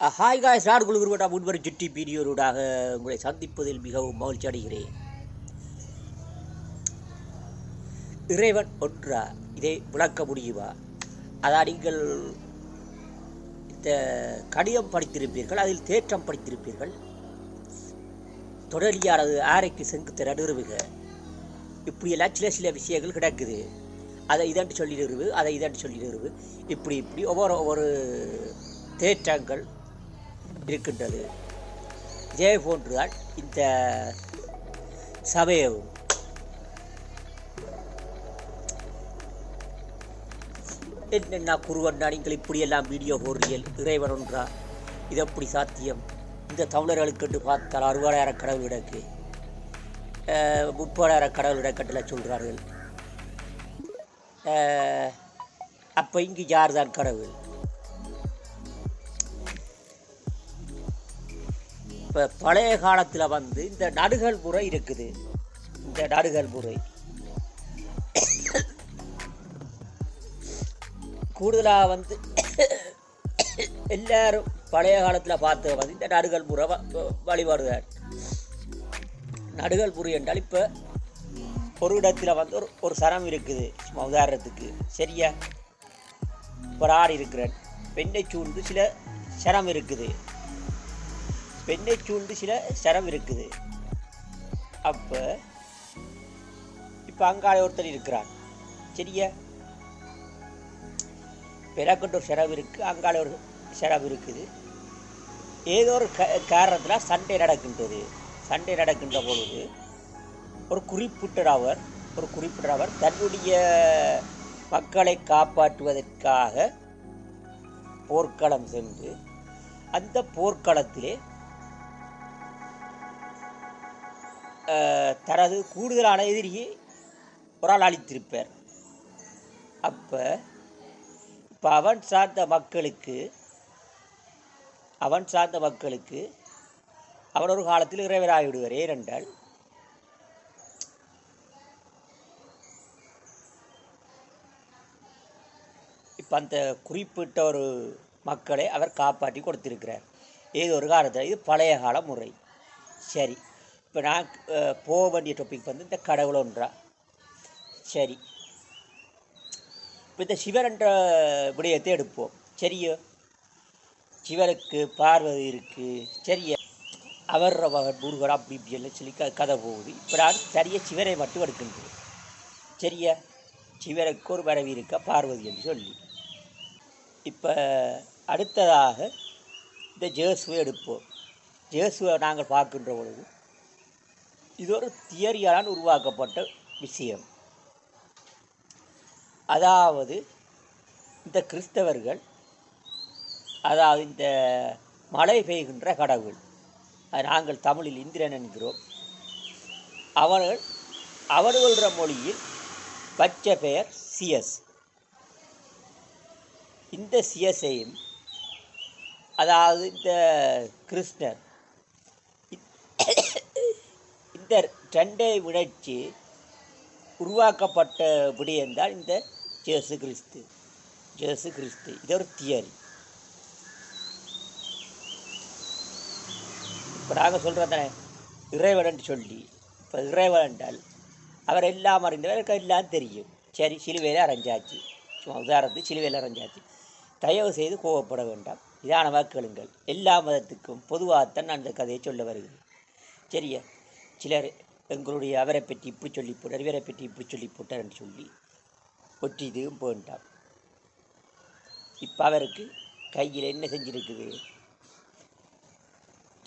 Hi guys நாடு குழுகுருவட்டா முன்வரும் சுட்டி பீடியோருடாக உங்களை சந்திப்பதில் மிகவும் மகிழ்ச்சி அடைகிறேன். இறைவன் ஒன்றா? இதை விளக்க முடியுமா? அதான் நீங்கள் இந்த கடிதம் படித்திருப்பீர்கள் அதில் தேற்றம் படித்திருப்பீர்கள். தொடரியானது ஆரைக்கு செங்குத்த நடுருவுக. இப்படியெல்லாம் சில சில விஷயங்கள் கிடக்குது. அதை இதன்று சொல்லிடுவு அதை இதன்று சொல்லிடுவு இப்படி இப்படி ஒவ்வொரு ஒவ்வொரு தேற்றங்கள் இருக்கின்றது. இதே போன்றுதான் இந்த சமயமும் என்னென்ன குருவன்னா நீங்கள் இப்படியெல்லாம் வீடியோ போடுறீர்கள்? இறைவன் ஒன்றா? இது எப்படி சாத்தியம்? இந்த தமிழர்களுக்கு பார்த்தால் அறுபதாயிரம் கடவுள் இடக்கு முப்பதாயிரம் கடவுள் இடக்கட்டில் சொல்கிறார்கள் அப்போ இங்கு யார் தான் கடவுள்? இப்போ பழைய காலத்தில் வந்து இந்த நடுகள் முறை இருக்குது. இந்த நடுகள் முறை. கூடுதலாக வந்து எல்லாரும் பழைய காலத்தில் பார்த்து வந்து இந்த நடுகள் முறை வ- நடுகள் முறை என்றால் இப்போ ஒரு இடத்துல வந்து ஒரு ஒரு சரம் இருக்குது. சும்மா உதாரணத்துக்கு சரியா? ஒரு ஆறு இருக்கிறேன் பெண்ணை சூழ்ந்து சில சரம் இருக்குது. பெண்ணை சூழ்ந்து சில சரம் இருக்குது. அப்போ இப்போ அங்காள ஒருத்தர் இருக்கிறான். சரியா? பெறாக்கட்டு ஒரு செலவு இருக்குது அங்காள ஒரு செலவு இருக்குது. ஏதோ ஒரு க காரணத்தில் சண்டை நடக்கின்றது. சண்டை நடக்கின்ற பொழுது ஒரு குறிப்பிட்ட அவர் ஒரு குறிப்பிட்ட அவர் தன்னுடைய மக்களை காப்பாற்றுவதற்காக போர்க்களம் சென்று அந்த போர்க்களத்திலே தனது கூடுதலான எதிரியை ஒரு ஆள் அளித்திருப்பார் அப்போ இப்போ அவன் சார்ந்த மக்களுக்கு அவன் சார்ந்த மக்களுக்கு அவன் ஒரு காலத்தில் இறைவராகி விடுவார் ஏனென்றால் இப்போ அந்த குறிப்பிட்ட ஒரு மக்களை அவர் காப்பாற்றி கொடுத்திருக்கிறார். ஏதோ ஒரு காலத்தில் இது பழைய கால முறை. சரி. இப்போ நான் போக வேண்டிய டாபிக் வந்து இந்த கடவுள் ஒன்றா. சரி. இப்போ இந்த சிவன் விடயத்தை எடுப்போம். சரியோ? சிவருக்கு பார்வதி இருக்குது சரியா? அவர் மகன் முருகன் அப்படி இப்படி எல்லாம் சொல்லி க கதை போகுது. இப்போ நான் சரியா சிவரை மட்டும் எடுக்கின்றேன். சரியா? சிவருக்கு ஒரு மனைவி இருக்கா? பார்வதி என்று சொல்லி. இப்போ அடுத்ததாக இந்த ஜேசுவை எடுப்போம். ஜேசுவை நாங்கள் பார்க்கின்ற பொழுது இது ஒரு தியரியால் உருவாக்கப்பட்ட விஷயம். அதாவது இந்த கிறிஸ்தவர்கள் அதாவது இந்த மழை பெய்கின்ற கடவுள் நாங்கள் தமிழில் இந்திரன் என்கிறோம் அவர்கள் அவர்கள மொழியில் பச்சை பெயர் சிஎஸ் இந்த சிஎஸ்ஐயும் அதாவது இந்த கிருஷ்ணர் இந்த சண்டை விளைச்சி உருவாக்கப்பட்ட விடயம்தான் இந்த ஜேசு கிறிஸ்து. ஜேசு கிறிஸ்து. இது ஒரு தியரி. இப்போ நாங்கள் சொல்கிறதானே இறைவன் சொல்லி. இப்போ இறைவன் என்றால் அவர் எல்லாம் அறிந்தவர் எனக்கு எல்லாம் தெரியும். சரி சிலுவையில் அரைஞ்சாச்சு. சும்மா உதாரணத்துக்கு சிலுவையில் அரைஞ்சாச்சு. தயவு செய்து கோவப்பட வேண்டாம். இதான வாக்குகளுங்கள் எல்லா மதத்துக்கும் பொதுவாகத்தான் நான் இந்த கதையை சொல்ல வருகிறேன். சரியா? சிலர் எங்களுடைய அவரை பற்றி இப்படி சொல்லி போட்டார் இவரை பற்றி இப்படி சொல்லி போட்டார்னு சொல்லி ஒற்றி இதுவும் போண்டாம் இப்போ அவருக்கு கையில் என்ன செஞ்சிருக்குது?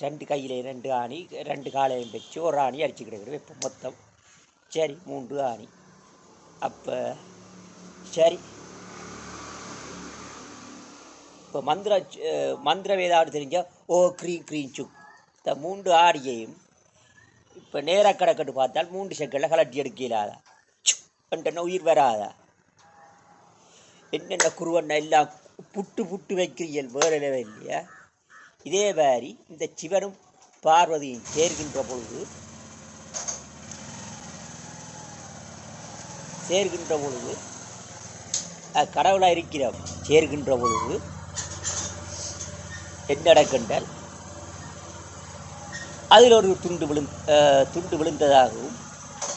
ரெண்டு கையில் ரெண்டு ஆணி ரெண்டு காலையும் வச்சு ஒரு ஆணி அடிச்சு கிடக்குது. இப்போ மொத்தம் சரி மூன்று ஆணி. அப்போ சரி. இப்போ மந்திர மந்திரம் மந்திர வேதாடு தெரிஞ்சால் ஓ க்ரீன் க்ரீன் சுக். இந்த மூன்று ஆடியையும் இப்போ நேராக கிடக்கட்டு பார்த்தால் மூன்று செகண்டில் கலட்டி எடுக்க இயலாதா உயிர் வராதா? என்னென்ன குருவண்ண எல்லாம் புட்டு புட்டு வைக்கிறீர்கள் வேறு இல்லையா இதே மாதிரி இந்த சிவனும் பார்வதியும் சேர்கின்ற பொழுது சேர்கின்ற பொழுது கடவுளாக இருக்கிறோம் சேர்கின்ற பொழுது என்ன நடக்கின்றால் அதில் ஒரு துண்டு விழுந் துண்டு விழுந்ததாகவும்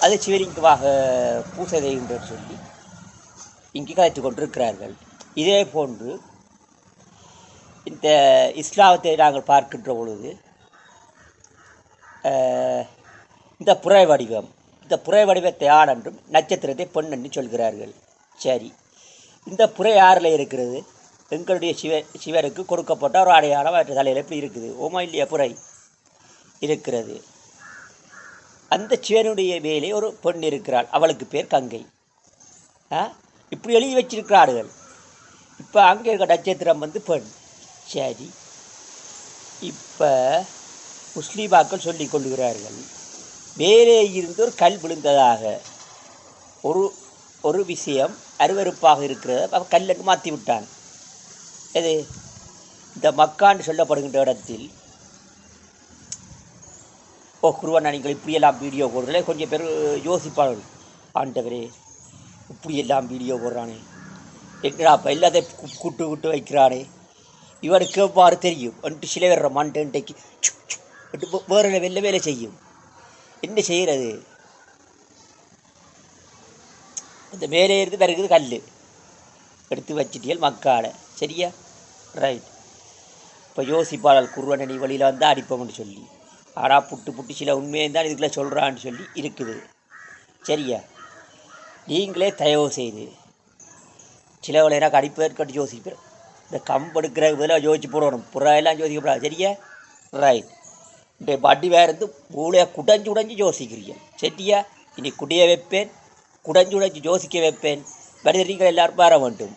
அது சிவலிங்கமாக பூசதை என்று சொல்லி இங்கு கலைத்து கொண்டிருக்கிறார்கள். இதே போன்று இந்த இஸ்லாமத்தை நாங்கள் பார்க்கின்ற பொழுது இந்த புறை வடிவம் இந்த புறை வடிவத்தை ஆண் என்றும் நட்சத்திரத்தை பெண் என்று சொல்கிறார்கள். சரி இந்த புறை ஆறில் இருக்கிறது? எங்களுடைய சிவ சிவருக்கு கொடுக்கப்பட்ட ஒரு அடையாளம் அவற்றை தலையில் எப்படி இருக்குது? ஓமா இல்லையா புரை? இருக்கிறது. அந்த சிவனுடைய மேலே ஒரு பெண் இருக்கிறாள். அவளுக்கு பேர் கங்கை. இப்படி எழுதி வச்சிருக்கிறார்கள். இப்போ அங்கே இருக்க நட்சத்திரம் வந்து பெண். சரி. இப்போ முஸ்லீமாக்கள் சொல்லிக் கொள்கிறார்கள். மேலே இருந்து ஒரு கல் விழுந்ததாக. ஒரு ஒரு விஷயம் அருவருப்பாக இருக்கிறத. அவன் கல்லுக்கு மாற்றி விட்டான். எது? இந்த மக்கான்னு சொல்லப்படுகின்ற இடத்தில் ஓ குருவண்ணா இப்படியெல்லாம் வீடியோ போடுறதுல கொஞ்சம் பேர் யோசிப்பார்கள். ஆண்டவரே இப்படியெல்லாம் வீடியோ போடுறானே. எங்கடா அப்போ எல்லாத்தையும் கூட்டு விட்டு வைக்கிறானே. இவனுக்கு எவ்வாறு தெரியும்? வந்துட்டு சில பேர் மண்டைக்கு வேறு வெளில வேலை செய்யும். என்ன செய்கிறது இந்த மேலே இருந்து பிறகுது கல் எடுத்து வச்சிட்டியல் மக்காடை. சரியா? ரைட் இப்போ யோசிப்பாளர் குருவனடி வழியில் வந்தால் அடிப்போம்னு சொல்லி. ஆடா புட்டு புட்டு சில உண்மையை தான் இதுக்குள்ளே சொல்கிறான்னு சொல்லி இருக்குது. சரியா? நீங்களே தயவு செய்து சிலவளை எனக்கு அடிப்பதற்கு யோசிப்பேன் இந்த கம்பெடுக்கிற இதெல்லாம் யோசிச்சு போடணும். புறாயெல்லாம் யோசிக்கப்படாது. சரியா? ரைட் இந்த வட்டி வேறு இருந்து மூளையை குடஞ்சு உடஞ்சி யோசிக்கிறீங்க. சரியா? இனி குடிய வைப்பேன் குடஞ்சு உடஞ்சி யோசிக்க வைப்பேன். மனிதர்கள் எல்லாரும் மாற வேண்டும்.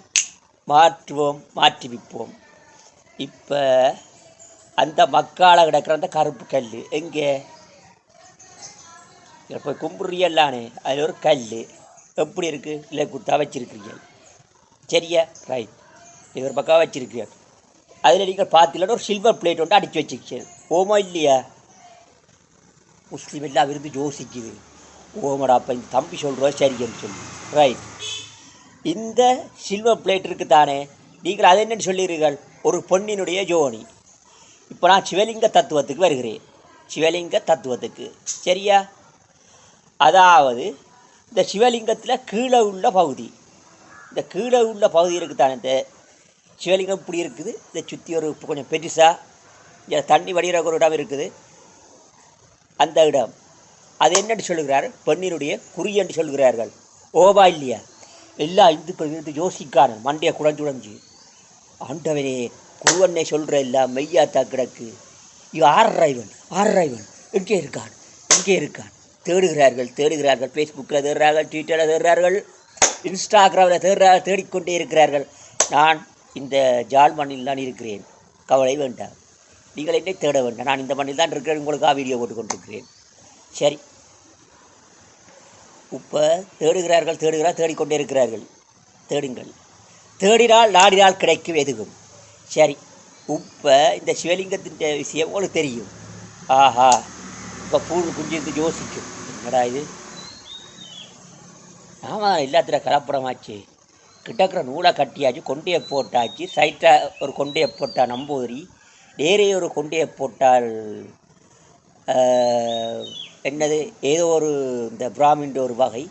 மாற்றுவோம் மாற்றிவிப்போம். இப்போ அந்த மக்கால கிடக்கிற அந்த கருப்பு கல் எங்கே? இப்போ கும்பிட்றியல்லானே அதில் ஒரு கல் எப்படி இருக்குது இல்லை கொடுத்தா வச்சிருக்கிறீங்க. சரியா? ரைட் இது ஒரு பக்கம் வச்சிருக்கீங்க அதில் நீங்கள் பார்த்தீங்கன்னா ஒரு சில்வர் பிளேட் ஒன்று அடித்து வச்சிருக்கீங்க ஓமா இல்லையா? முஸ்லீம் எல்லாம் விருந்து யோசிக்குது. ஓமடா அப்போ இந்த தம்பி சொல்கிறோம் சரின்னு சொல்லி. ரைட் இந்த சில்வர் பிளேட் இருக்கு தானே நீங்கள் அதை என்னன்னு சொல்லிடுறீர்கள் ஒரு பொன்னினுடைய ஜோனி. இப்போ நான் சிவலிங்க தத்துவத்துக்கு வருகிறேன். சிவலிங்க தத்துவத்துக்கு. சரியா? அதாவது இந்த சிவலிங்கத்தில் கீழே உள்ள பகுதி. இந்த கீழே உள்ள பகுதி இருக்குது இந்த சிவலிங்கம் இப்படி இருக்குது. இதை சுற்றி ஒரு கொஞ்சம் பெருசாக இந்த தண்ணி வடிகிற ஒரு இடம் இருக்குது. அந்த இடம். அது என்னன்னு சொல்கிறார் பெண்ணினுடைய குறி என்று சொல்கிறார்கள் ஓபா இல்லையா? எல்லா இந்துக்கள் இருந்து யோசிக்கான மண்டையை குழஞ்சு குழஞ்சு ஆண்டவனே குருவனை சொல்கிற இல்லை மெய்யாத்தா கிடக்கு. இவன் ஆறா இவன் ஆறா இவன் எங்கே இருக்கான் எங்கே இருக்கான். தேடுகிறார்கள் தேடுகிறார்கள். ஃபேஸ்புக்கில் தேடுறார்கள் ட்விட்டரில் தேடுறார்கள் இன்ஸ்டாகிராமில் தேடுறார்கள் தேடிக்கொண்டே இருக்கிறார்கள். நான் இந்த ஜால் மண்ணில் தான் இருக்கிறேன். கவலை வேண்டாம். நீங்கள் என்னை தேட வேண்டாம். நான் இந்த மண்ணில் தான் இருக்கிறேன். உங்களுக்காக வீடியோ போட்டு கொண்டிருக்கிறேன். சரி. இப்போ தேடுகிறார்கள் தேடுகிறார் தேடிக்கொண்டே இருக்கிறார்கள். தேடுங்கள். தேடினால் நாடினால் கிடைக்கும் எதுவும். சரி. இப்போ இந்த சிவலிங்கத்தின் விஷயம் உங்களுக்கு தெரியும். ஆஹா இப்போ பூணு குஞ்சு யோசிக்கும் என்னடா இது? ஆமாம் எல்லாத்துல கலப்புறமாச்சு கிட்டக்கிற நூலை கட்டியாச்சு கொண்டையை போட்டாச்சு. சைட்டாக ஒரு கொண்டையை போட்டால் நம்பூதிரி நேரே ஒரு கொண்டையை போட்டால் என்னது ஏதோ ஒரு இந்த பிராமின்ற ஒரு வகை.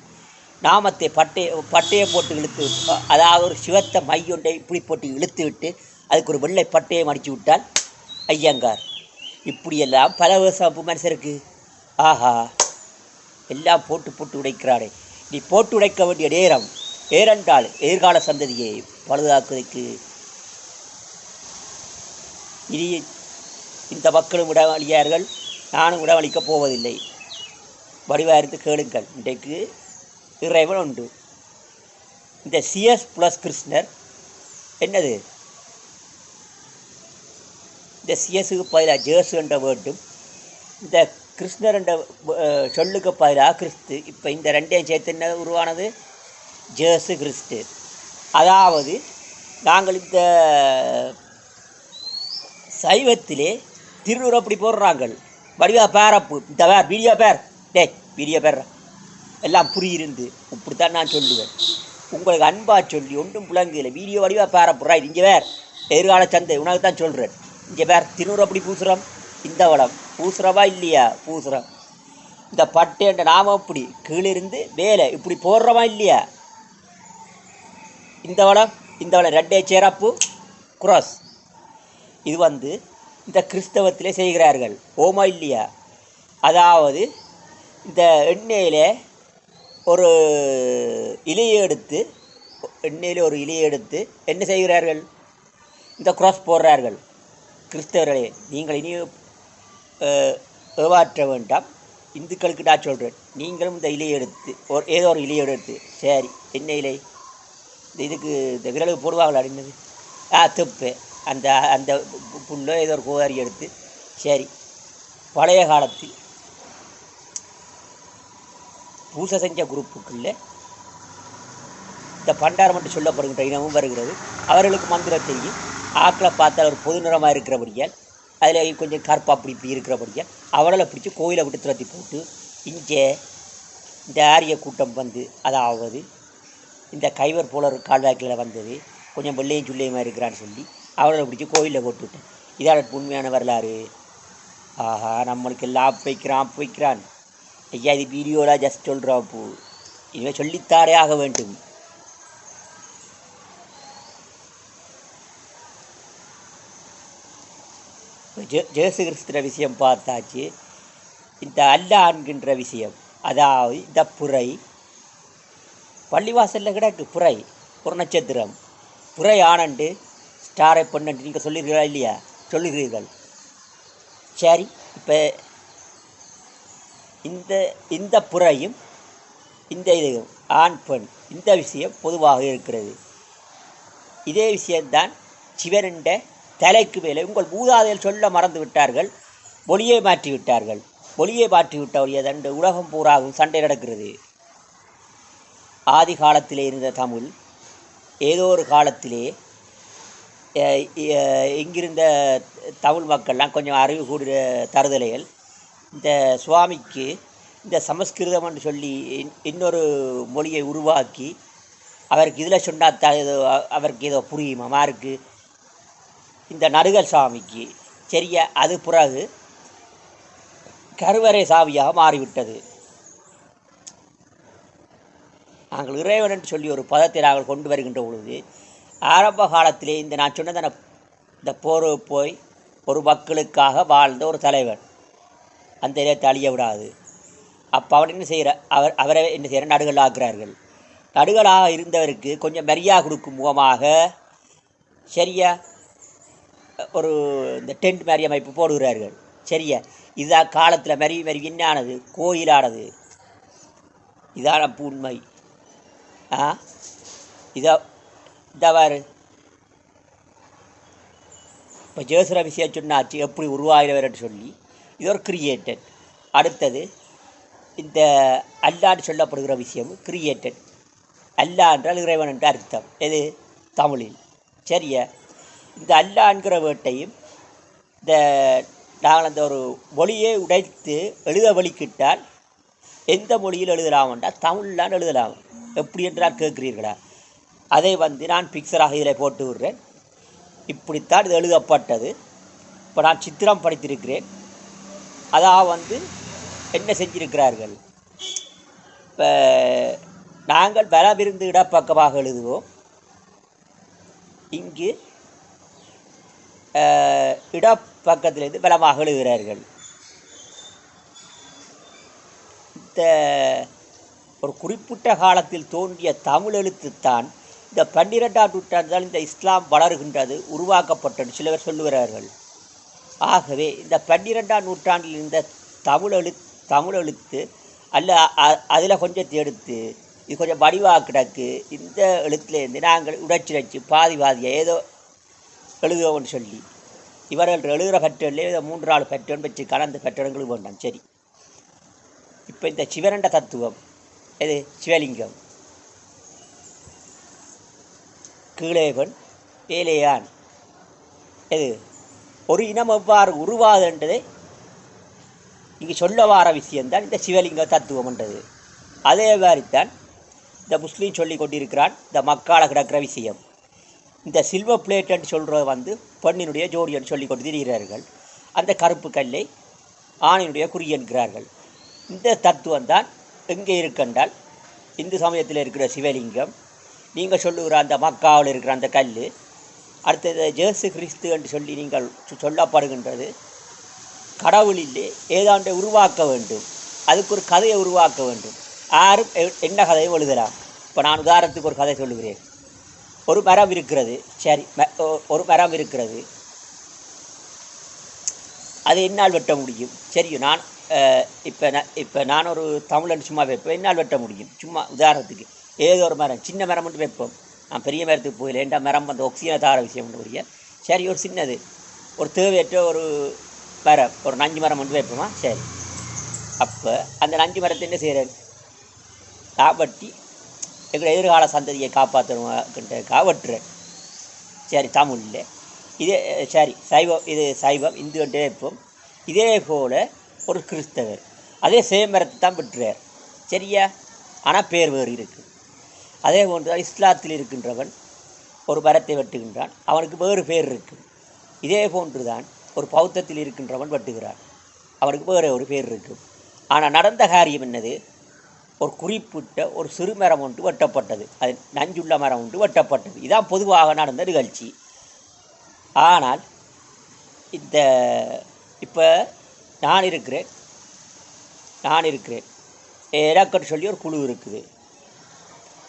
நாமத்தை பட்டைய பட்டையை போட்டு இழுத்து அதாவது ஒரு சிவத்தை மையொன்றை இப்படி போட்டு இழுத்து விட்டு அதுக்கு ஒரு வெள்ளை பட்டையை மடித்து விட்டால் ஐயங்கார் இப்படியெல்லாம் பல விவசாய மனுஷருக்கு. ஆஹா எல்லாம் போட்டு போட்டு உடைக்கிறானே நீ போட்டு உடைக்க வேண்டிய நேரம் ஏறென்றால் எதிர்கால சந்ததியை பழுதாக்குவதற்கு. இனி இந்த மக்களும் விடவழியார்கள் நானும் உடவழிக்கப் போவதில்லை. வடிவாயிருந்து கேளுங்கள். இன்றைக்கு இறைவன் உண்டு. இந்த சிஎஸ் ப்ளஸ் கிருஷ்ணர் என்னது? இந்த சிஎஸுக்கு பதிலாக ஜேசு என்ற வேண்டும் இந்த கிருஷ்ணர் என்ற சொல்லுக்கு பதிலாக கிறிஸ்து. இப்போ இந்த ரெண்டையும் சேர்த்து என்ன உருவானது? ஜேசு கிறிஸ்து. அதாவது நாங்கள் இந்த சைவத்திலே திருநூறு அப்படி போடுறாங்க வடிவா பேரப்பு இந்த பேர் வீடியோ பேர். டேய் வீடியோ பேர். எல்லாம் புரியிருந்து. இப்படித்தான் நான் சொல்லுவேன். உங்களுக்கு அன்பாக சொல்லி ஒன்றும் புலங்கையில் வீடியோ வடிவாக பேரப்பு இங்கே வேர். எதிர்கால சந்தை. உனக்கு தான் சொல்கிறேன் இங்கே வேறு திருநூறு அப்படி பூசுகிறோம் இந்த வளம். பூசுகிறவா இல்லையா? பூசுகிறோம் இந்த பட்டு என்ற நாம இப்படி கீழிருந்து வேலை இப்படி போடுறவா இல்லையா? இந்த வளம் இந்த வளம். ரெட்டே சேராப்பு குராஸ் இது வந்து இந்த கிறிஸ்தவத்திலே செய்கிறார்கள். ஓமா இல்லையா? அதாவது இந்த எண்ணெயில் ஒரு இலையை எடுத்து எண்ணெயில் ஒரு இலையை எடுத்து என்ன செய்கிறார்கள்? இந்த குரோஸ் போடுறார்கள். கிறிஸ்தவர்களே நீங்கள் இனி ஏவாற்ற வேண்டாம். இந்துக்களுக்கு நான் சொல்கிறேன் நீங்களும் இந்த இலையை எடுத்து ஒரு ஏதோ ஒரு இலையை எடுத்து சரி என்ன இலை? இந்த இதுக்கு இந்த விரலுக்கு போடுவாங்களா என்னது? ஆ தெப்பு. அந்த அந்த புல்லோ ஏதோ ஒரு கோதாரி எடுத்து சரி. பழைய காலத்தில் பூசை செஞ்ச குரூப்புக்குள்ள இந்த பண்டாரம் என்று சொல்லப்படுகின்ற இனமும் வருகிறது. அவர்களுக்கு மந்திரத்தையும் ஆக்களை பார்த்தால் ஒரு பொது நிறமாக இருக்கிறபடியால் அதில் கொஞ்சம் கருப்பாக அப்படி இப்படி இருக்கிறபடியால் அவளை பிடிச்சி கோயிலை விட்டு துரத்தி போட்டு இங்கே இந்த ஆரிய கூட்டம் வந்து அதாவது இந்த கைவர் போல ஒரு கால்வாய்க்கில் வந்தது கொஞ்சம் வெள்ளையும் சுள்ளையுமா இருக்கிறான்னு சொல்லி அவர்களை பிடிச்சி கோயிலில் போட்டு விட்டேன் இதான் உண்மையான வரலாறு. ஆஹா நம்மளுக்கு எல்லாம் ஆப் போய்க்கிறான். ஐயா இது வீடியோவில் ஜஸ்ட் சொல்கிறா பூ. இனிமேல் சொல்லித்தாரே ஆக வேண்டும். ஜே ஜேசு கிறிஸ்துற விஷயம் பார்த்தாச்சு. இந்த அல்லா என்கின்ற விஷயம் அதாவது இந்த புரை பள்ளிவாசலில் கிடக்கு புரை ஒரு நட்சத்திரம். புரை ஆனண்டு ஸ்டாரை பொண்ணு நீங்கள் சொல்லிருக்கீங்களா இல்லையா? சொல்லுகிறீர்கள் சரி இப்போ இந்த இந்த புறையும் இந்த இதுவும் ஆண் பெண் இந்த விஷயம் பொதுவாக இருக்கிறது. இதே விஷயம்தான் சிவனின்ற தலைக்கு மேலே உங்கள் மூதாதையில் சொல்ல மறந்து விட்டார்கள் மொழியை மாற்றி விட்டார்கள். மொழியை மாற்றி விட்டவர் எதண்டு உலகம் பூராகவும் சண்டை நடக்கிறது. ஆதி காலத்திலே இருந்த தமிழ் ஏதோ ஒரு காலத்திலே இங்கிருந்த தமிழ் மக்கள்லாம் கொஞ்சம் அறிவு கூடிய தருதலைகள் இந்த சுவாமிக்கு இந்த சமஸ்கிருதம் என்று சொல்லி இன்- இன்னொரு மொழியை உருவாக்கி அவருக்கு இதில் சொன்னால் ஏதோ அவருக்கு ஏதோ புரியுமா? மாருக்கு இந்த நடுகல் சாமிக்கு. சரியா அது பிறகு கருவறை சாவியாக மாறிவிட்டது. நாங்கள் இறைவன் என்று சொல்லி ஒரு பதத்தை நாங்கள் கொண்டு வருகின்ற பொழுது ஆரம்ப காலத்திலே இந்த நான் சொன்னதான இந்த போர் போய் ஒரு மக்களுக்காக வாழ்ந்த ஒரு தலைவன் அந்த இடத்தை அழிய விடாது. அப்போ அவர் என்ன செய்கிற அவர் அவரை என்ன செய்கிற நடுகள் ஆக்குறார்கள் நடுகளாக இருந்தவருக்கு கொஞ்சம் மரியாதை கொடுக்கும் முகமாக சரியா ஒரு இந்த டென்ட் மாதிரி அமைப்பு போடுகிறார்கள். சரியா? இதுதான் காலத்தில் மரி மரி என்னானது கோயிலானது. இதான உண்மை ஆ? இதா இதாவாரு இப்போ ஜேசுர விஷயம் சொன்னாச்சு எப்படி உருவாகிறவர்னு சொல்லி. இது ஒரு கிரியேட்டட் அடுத்தது இந்த அல்லான்னு சொல்லப்படுகிற விஷயம் கிரியேட்டட் அல்லா என்றால் இறைவன் என்ற அர்த்தம். எது? தமிழில். சரியா? இந்த அல்லா என்கிற வேட்டையும் இந்த நாங்கள் அந்த ஒரு மொழியை உடைத்து எழுத வழிக்கிட்டால் எந்த மொழியில் எழுதலாம் தமிழ்லான் எழுதலாம். எப்படி என்றால் கேட்கிறீர்களா? அதை வந்து நான் பிக்சராக இதில் போட்டு விடுறேன். இப்படித்தான் இது எழுதப்பட்டது. இப்போ நான் சித்திரம் படித்திருக்கிறேன். அதாக வந்து என்ன செஞ்சிருக்கிறார்கள்? இப்போ நாங்கள் பலமிருந்து இடப்பக்கமாக எழுதுவோம். இங்கு இடப்பக்கத்திலிருந்து பலமாக எழுகிறார்கள் இந்த ஒரு குறிப்பிட்ட காலத்தில் தோன்றிய தமிழ் எழுத்துத்தான் இந்த பன்னிரெண்டாம் நூற்றாண்டுதான் இந்த இஸ்லாம் வளர்கின்றது உருவாக்கப்பட்டது சிலவர் சொல்லுகிறார்கள். ஆகவே இந்த பன்னிரெண்டாம் நூற்றாண்டில் இருந்த தமிழ் எழு தமிழ் எழுத்து அல்ல அதில் கொஞ்சத்தை எடுத்து இது கொஞ்சம் வடிவாக கிடக்கு. இந்த எழுத்துலேருந்து நாங்கள் உடைச்சி வச்சு பாதி பாதியாக ஏதோ எழுதுவோம்னு சொல்லி. இவர்கள் எழுதுகிற பற்றலே இதை மூன்று நாலு பற்றன் வச்சு கலந்து பற்றங்களுக்கு வேண்டாம் சரி. இப்போ இந்த சிவரண்ட தத்துவம் எது? சிவலிங்கம். கீழேவன் வேலையான் எது? ஒரு இனம் எவ்வாறு உருவாதுன்றதை இங்கே சொல்ல வார விஷயம்தான் இந்த சிவலிங்க தத்துவம்ன்றது அதே மாதிரித்தான் இந்த முஸ்லீம் சொல்லி கொண்டிருக்கிறான் இந்த மக்கால கிடக்கிற விஷயம். இந்த சில்வர் பிளேட்டுன்னு சொல்கிற வந்து பெண்ணினுடைய ஜோடின்னு சொல்லி கொண்டு திரிகிறார்கள் அந்த கருப்பு கல்லை ஆணினுடைய குறி என்கிறார்கள். இந்த தத்துவம் தான் எங்கே இருக்கின்றால் இந்து சமயத்தில் இருக்கிற சிவலிங்கம் நீங்கள் சொல்லுகிற அந்த மக்காவில் இருக்கிற அந்த கல் அடுத்தது ஜேசு கிறிஸ்து என்று சொல்லி நீங்கள் சொ- சொல்லப்படுகின்றது. கடவுளிலே ஏதாண்டை உருவாக்க வேண்டும். அதுக்கு ஒரு கதையை உருவாக்க வேண்டும். யாரும் எ- என்ன கதையும் எழுதலாம்? இப்போ நான் உதாரணத்துக்கு ஒரு கதை சொல்லுகிறேன். ஒரு மரம் இருக்கிறது. சரி ஒரு மரம் இருக்கிறது. அது என்னால் வெட்ட முடியும். சரி நான் இப்போ நான் இப்போ நான் ஒரு தமிழன் சும்மா வைப்பேன். என்னால் வெட்ட முடியும். சும்மா உதாரணத்துக்கு ஏதோ ஒரு மரம் சின்ன மரம் மட்டும் வைப்போம். நான் பெரிய மரத்துக்கு போயில ஏண்டா மரம் அந்த ஆக்சிஜனை தார விஷயம் உரிய சரி ஒரு சின்னது. ஒரு தேவையற்ற ஒரு மரம் ஒரு நஞ்சு மரம் மட்டும் வைப்போமா? சரி. அப்போ அந்த நஞ்சு மரத்தை என்ன செய்கிறேன் காப்பட்டி எங்களை எதிர்கால சந்ததியை காப்பாற்றணுமாக்கின்றதுக்காக வெட்டுறேன் சரி தமிழில். இதே சரி சைவம் இது சைவம் இந்து என்றே இருப்போம் இதே போல் ஒரு கிறிஸ்தவர் அதே சேமரத்தை தான் பெற்றார். சரியா? ஆனால் பேர் வேறு இருக்குது அதே போன்று தான் இஸ்லாத்தில் இருக்கின்றவன் ஒரு மரத்தை வெட்டுகின்றான். அவனுக்கு வேறு பேர் இருக்குது இதே போன்று தான் ஒரு பௌத்தத்தில் இருக்கின்றவன் வெட்டுகிறான். அவனுக்கு வேறு ஒரு பேர் இருக்குது ஆனால் நடந்த காரியம் என்னது? ஒரு குறிப்பிட்ட ஒரு சிறு மரம் ஒன்று வெட்டப்பட்டது. அது நஞ்சுள்ள மரம் ஒன்று வெட்டப்பட்டது. இதான் பொதுவாக நடந்த நிகழ்ச்சி. ஆனால் இந்த இப்போ நான் இருக்கிறேன். நான் இருக்கிறேன். எனக்குன்னு சொல்லி ஒரு குழு இருக்குது.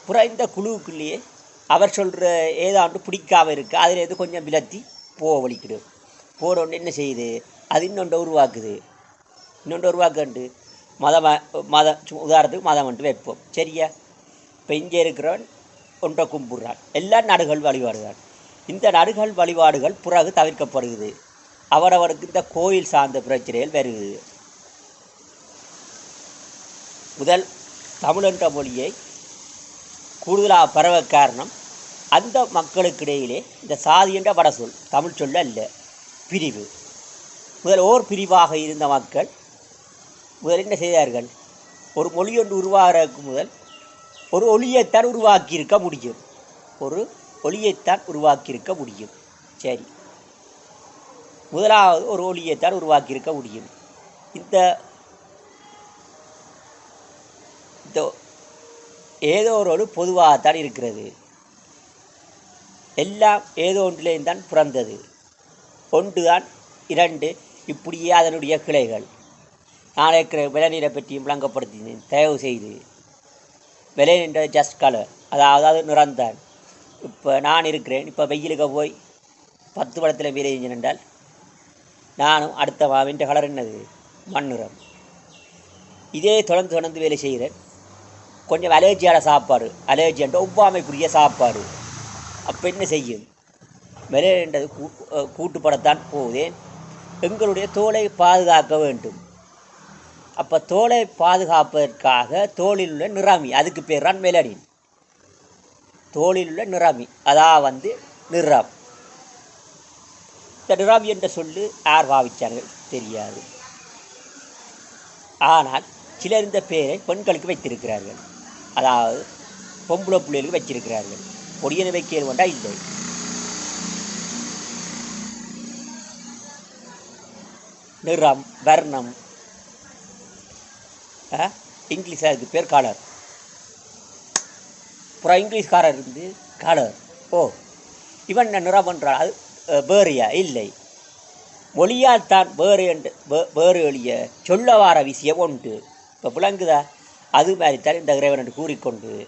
புறம் இந்த குழுவுக்குள்ளேயே அவர் சொல்கிற ஏதாண்டு பிடிக்காம இருக்குது அதில் எது கொஞ்சம் விலத்தி போக வலிக்கிடும். போகிறோன்னு என்ன செய்யுது? அது இன்னொன்று உருவாக்குது. இன்னொன்று உருவாக்கண்டு மதம் மதம் சும்மா உதாரணத்துக்கு மதம் வந்துட்டு வைப்போம். சரியா? இப்போ இங்கே இருக்கிறவன் ஒன்றை கும்பிட்றான். எல்லாம் நடுகள் வழிபாடுகள் இந்த நடுகள் வழிபாடுகள் பிறகு தவிர்க்கப்படுகிறது. அவரவருக்கு இந்த கோயில் சார்ந்த பிரச்சனைகள் வருகிறது. முதல் தமிழ் என்ற மொழியை கூடுதலாக பரவ காரணம் அந்த மக்களுக்கிடையிலே இந்த சாதி என்ற வட சொல் தமிழ் சொல்ல அல்ல. பிரிவு. முதல் ஓர் பிரிவாக இருந்த மக்கள் முதல் என்ன செய்தார்கள்? ஒரு மொழி ஒன்று உருவாகிறதுக்கு முதல் ஒரு ஒளியைத்தான் உருவாக்கியிருக்க முடியும். ஒரு ஒளியைத்தான் உருவாக்கியிருக்க முடியும். சரி. முதலாவது ஒரு ஒளியைத்தான் உருவாக்கியிருக்க முடியும். இந்த இந்த ஏதோ ஒரு ஒளி பொதுவாகத்தான் இருக்கிறது. எல்லாம் ஏதோ ஒன்றிலேயும் தான் பிறந்தது. ஒன்று தான் இரண்டு இப்படியே அதனுடைய கிளைகள். நான் இருக்கிற விளைநீரை பற்றியும் விளங்கப்படுத்தினேன் தயவு செய்து. விலை நின்ற ஜஸ்ட் கலர் அதாவது அது நிறந்தான் இப்போ நான் இருக்கிறேன். இப்போ வெயிலுக்கு போய் பத்து படத்தில் வேலை செஞ்சு நின்றால் நானும் அடுத்த மாவின்ற கலர் என்னது? மண்ணிறம் இதே தொடர்ந்து தொடர்ந்து வேலை செய்கிறேன். கொஞ்சம் அலர்ஜியான சாப்பாடு. அலர்ஜி என்ற ஒவ்வாமைக்குரிய சாப்பாடு. அப்போ என்ன செய்யும்? விளையாண்டது கூ கூட்டுப்படத்தான் போதேன் எங்களுடைய தோலை பாதுகாக்க வேண்டும். அப்போ தோலை பாதுகாப்பதற்காக தோலில் உள்ள நிறாமி அதுக்கு பேர் தான் மெலடின். தோலில் உள்ள நிறாமி அதான் வந்து நிறாம். இந்த நிறாமி என்ற சொல்லு யார் பாவிச்சார்கள் தெரியாது. ஆனால் சிலர் இந்த பேரை பெண்களுக்கு வைத்திருக்கிறார்கள். அதாவது பொம்பளை பிள்ளைகளுக்கு வச்சிருக்கிறார்கள் பொடியனை வைக்க வேண்டா இல்லை. நிறம் வர்ணம் ஆ? இங்கிலீஷ்? அதுக்கு பேர் காலர். அப்புறம் இங்கிலீஷ்காரர் இருந்து காலர். ஓ இவன் என்ன நிறம் பண்ணுறான் அது வேறையா? இல்லை. மொழியால் தான் வேறு என்று வேறு எளிய சொல்ல வார விஷயம் உண்டு. இப்போ விளங்குதா? அது மாதிரி தான் இந்த இறைவன் என்று கூறிக்கொண்டு